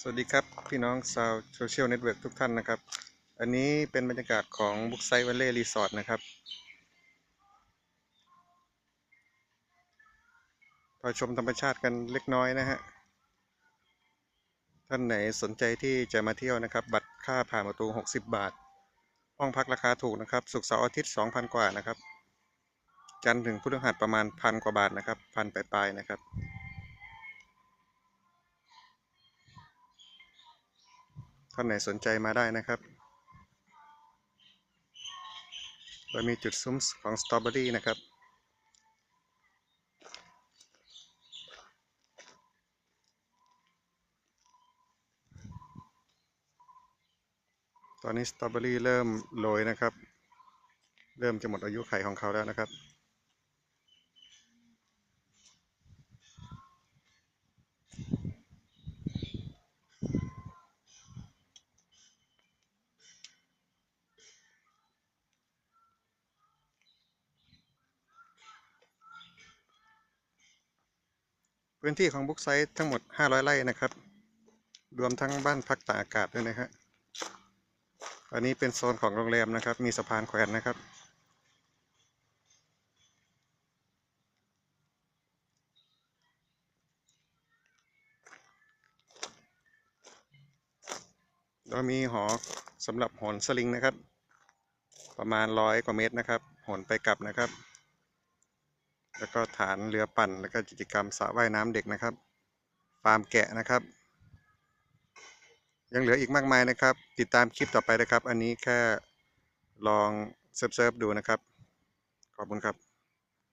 สวัสดีครับ พี่น้องชาวโซเชียลเน็ตเวิร์กทุกท่านนะครับ อันนี้เป็นบรรยากาศของบุกไซวัลเล่รีสอร์ทนะครับ พอชมธรรมชาติกันเล็กน้อยนะฮะ ท่านไหนสนใจที่จะมาเที่ยวนะครับ บัตรค่าผ่านประตู 60 บาท ห้องพักราคาถูกนะครับ สุกเสาร์อาทิตย์ 2,000 กว่านะครับ จันทร์ถึงพฤหัสประมาณพันกว่าบาทนะครับพันปลายๆนะครับ ท่านไหนสนใจมาได้นะครับ เรามีจุดซุ้มของสตรอเบอรี่นะครับตอนนี้สตรอเบอรี่เริ่มโรยนะครับ เริ่มจะหมดอายุไขของเขาแล้วนะครับ พื้นที่ของบุ๊กไซต์ทั้งหมด 500 ไร่นะครับ รวมทั้งบ้านพักตากอากาศด้วยนะฮะอันนี้เป็นโซนของโรงแรมนะครับ มีสะพานแขวนนะครับ เรามีหอสำหรับโหนสลิงนะครับ ประมาณร้อยกว่าเมตรนะครับโหนไปกลับนะครับ แล้วก็ฐานเรือปั่น แล้วก็กิจกรรมสระว่ายน้ำเด็กนะครับ ฟาร์มแกะนะครับ ยังเหลืออีกมากมายนะครับ ติดตามคลิปต่อไปนะครับ อันนี้แค่ลองเซิร์ฟดูนะครับ ขอบคุณครับ